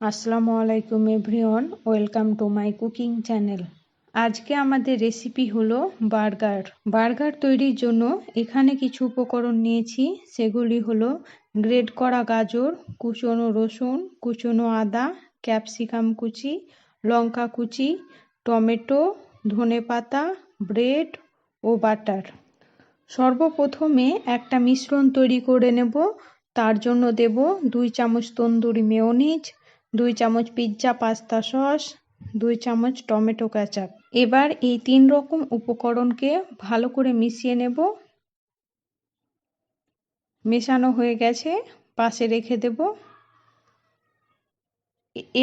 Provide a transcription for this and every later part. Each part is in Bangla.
আসসালামু আলাইকুম everyone, welcome to my cooking channel. আজকে আমাদের রেসিপি হলো বার্গার। বার্গার তৈরির জন্য এখানে কিছু উপকরণ নিয়েছি, সেগুলি হলো গ্রেড করা গাজর, কুচনো রসুন, কুচনো আদা, ক্যাপসিকাম কুচি, লঙ্কা কুচি, টমেটো, ধনে পাতা, ব্রেড ও বাটার। সর্বপ্রথমে একটা মিশ্রণ তৈরি করে নেব, তার জন্য দেব দুই চামচ তন্দুরি মেয়নিজ দুই চামচ পিৎজা পাস্তা সস, দুই চামচ টমেটো কেচাপ। এবার এই তিন রকম উপকরণকে ভালো করে মিশিয়ে নেব। মেশানো হয়ে গেছে, পাশে রেখে দেব।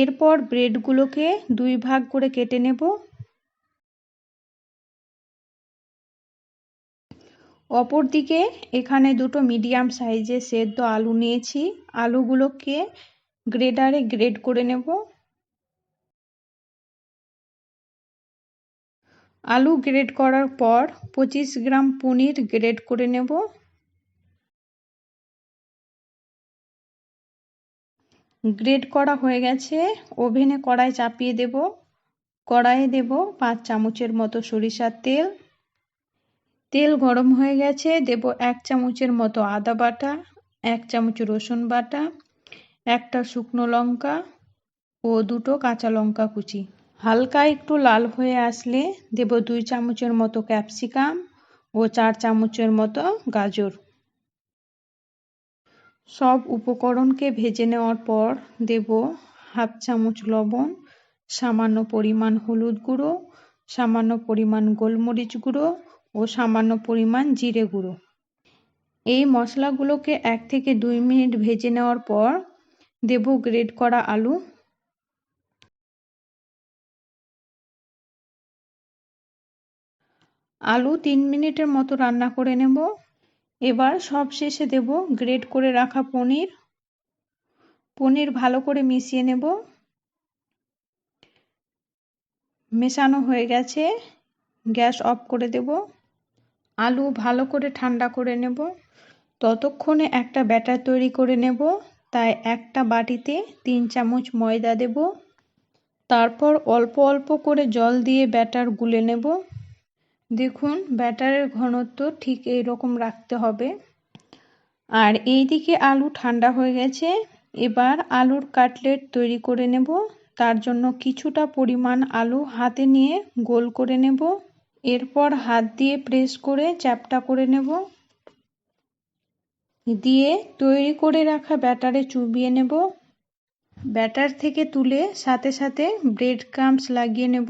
এরপর ব্রেডগুলোকে দুই ভাগ করে কেটে নেব। অপরদিকে এখানে দুটো মিডিয়াম সাইজের সেদ্ধ আলু নিয়েছি। আলুগুলোকে গ্রেডারে গ্রেড করে নেব। আলু গ্রেড করার পর পঁচিশ গ্রাম পনির গ্রেড করে নেব। গ্রেড করা হয়ে গেছে, ওভেনে কড়াই চাপিয়ে দেব। কড়াইয়ে দেব পাঁচ চামচের মতো সরিষার তেল। তেল গরম হয়ে গেছে, দেব এক চামচের মতো আদা বাটা, এক চামচ রসুন বাটা। একটা শুকনো লঙ্কা ও দুটো কাঁচা লঙ্কা কুচি। হালকা একটু লাল হয়ে আসলে দেব দুই চামচের মতো ক্যাপসিকাম ও চার চামচের মতো গাজর। সব উপকরণকে ভেজে নেওয়ার পর দেব হাফ চামচ লবণ, সামান্য পরিমাণ হলুদ গুঁড়ো, সামান্য পরিমাণ গোলমরিচ গুঁড়ো ও সামান্য পরিমাণ জিরে গুঁড়ো। এই মশলাগুলোকে এক থেকে দুই মিনিট ভেজে নেওয়ার পর দেব গ্রেড করা আলু? আলু তিন মিনিটের মতো রান্না করে নেব। এবার সব শেষে দেব গ্রেড করে রাখা পনির। পনির ভালো করে মিশিয়ে নেব। মেশানো হয়ে গেছে। গ্যাস অফ করে দেব। আলু ভালো করে ঠান্ডা করে নেব। ততক্ষণে একটা ব্যাটার তৈরি করে নেব। তাই একটা বাটিতে তিন চামচ ময়দা দেব। তারপর অল্প অল্প করে জল দিয়ে ব্যাটার গুলে নেব। দেখুন, ব্যাটারের ঘনত্ব ঠিক এই রকম রাখতে হবে। আর এই দিকে আলু ঠান্ডা হয়ে গেছে। এবার আলুর কাটলেট তৈরি করে নেব। তার জন্য কিছুটা পরিমাণ আলু হাতে নিয়ে গোল করে নেব। এরপর হাত দিয়ে প্রেস করে চ্যাপটা করে নেব। দিয়ে তৈরি করে রাখা ব্যাটারে চুবিয়ে নেব। ব্যাটার থেকে তুলে সাথে সাথে ব্রেড ক্রামস লাগিয়ে নেব।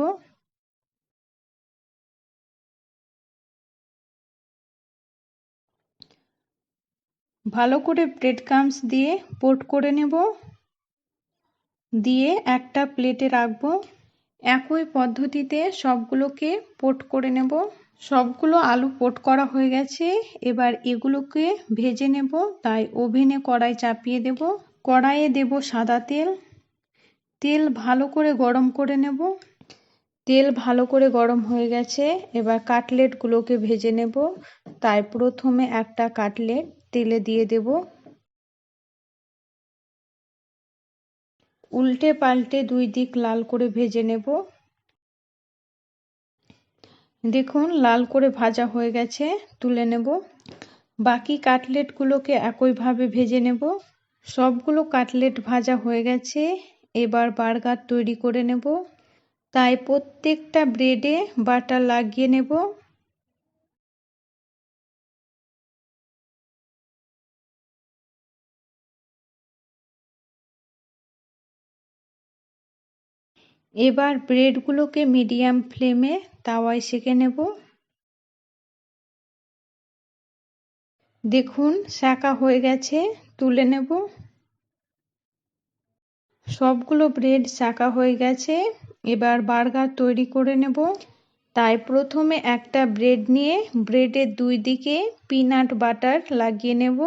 ভালো করে ব্রেড ক্রামস দিয়ে পোট করে নেব। দিয়ে একটা প্লেটে রাখব। একই পদ্ধতিতে সবগুলোকে পোট করে নেব। সবগুলো আলু পোট করা হয়ে গেছে। এবার এগুলোকে ভেজে নেব, তাই ওভেনে কড়াই চাপিয়ে দেব। কড়াইয়ে দেব সাদা তেল। তেল ভালো করে গরম করে নেব। তেল ভালো করে গরম হয়ে গেছে। এবার কাটলেটগুলোকে ভেজে নেব। তাই প্রথমে একটা কাটলেট তেলে দিয়ে দেব। উল্টে পাল্টে দুই দিক লাল করে ভেজে নেব। দেখুন, লাল করে ভাজা হয়ে গেছে, তুলে নেব। বাকি কাটলেটগুলোকে একইভাবে ভেজে নেব। সবগুলো কাটলেট ভাজা হয়ে গেছে, এবার বার্গার তৈরি করে নেব। তাই প্রত্যেকটা ব্রেডে বাটার লাগিয়ে নেব। এবার ব্রেডগুলোকে মিডিয়াম ফ্লেমে তাওয়ায় সেঁকে নেব। দেখুন, শাঁকা হয়ে গেছে, তুলে নেব। সবগুলো ব্রেড শাঁকা হয়ে গেছে, এবার বার্গার তৈরি করে নেব। তাই প্রথমে একটা ব্রেড নিয়ে ব্রেডের দুই দিকে পিনাট বাটার লাগিয়ে নেব।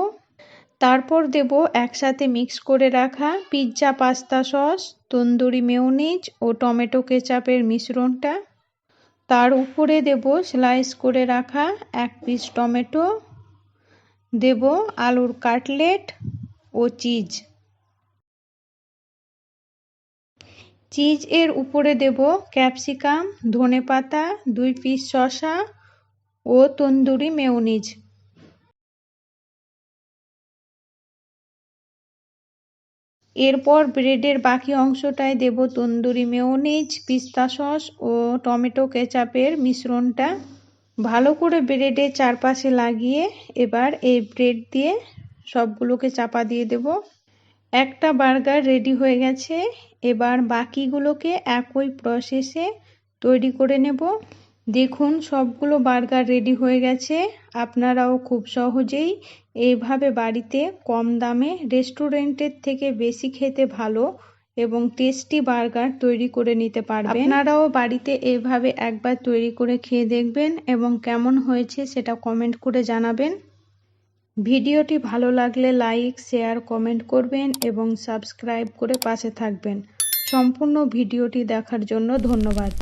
তারপর দেব একসাথে মিক্স করে রাখা pizza, pasta sauce, tandoori mayonnaise ও টমেটো কেচাপের মিশ্রণটা। তার উপরে দেব স্লাইস করে রাখা এক পিস টমেটো। দেব আলুর কাটলেট ও চিজ। চিজ এর উপরে দেব ক্যাপসিকাম, ধনেপাতা, দুই পিস শসা ও তন্দুরি মেয়োনিজ। এরপর ব্রেডের বাকি অংশটায় দেব তন্দুরি মেয়োনিজ, পিস্তা সস ও টমেটো কেচাপের মিশ্রণটা। ভালো করে ব্রেডের চারপাশে লাগিয়ে এবার এই ব্রেড দিয়ে সবগুলোকে চাপা দিয়ে দেব। একটা বার্গার রেডি হয়ে গেছে। এবার বাকিগুলোকে একই প্রসেসে তৈরি করে নেব। দেখুন, সবগুলো বার্গার রেডি হয়ে গেছে। আপনারাও খুব সহজেই এইভাবে বাড়িতে কম দামে রেস্টুরেন্টের থেকে বেশি খেতে ভালো এবং টেস্টি বার্গার তৈরি করে নিতে পারবেন। আপনারাও বাড়িতে এইভাবে একবার তৈরি করে খেয়ে দেখবেন এবং কেমন হয়েছে সেটা কমেন্ট করে জানাবেন। ভিডিওটি ভালো লাগলে লাইক, শেয়ার, কমেন্ট করবেন এবং সাবস্ক্রাইব করে পাশে থাকবেন। সম্পূর্ণ ভিডিওটি দেখার জন্য ধন্যবাদ।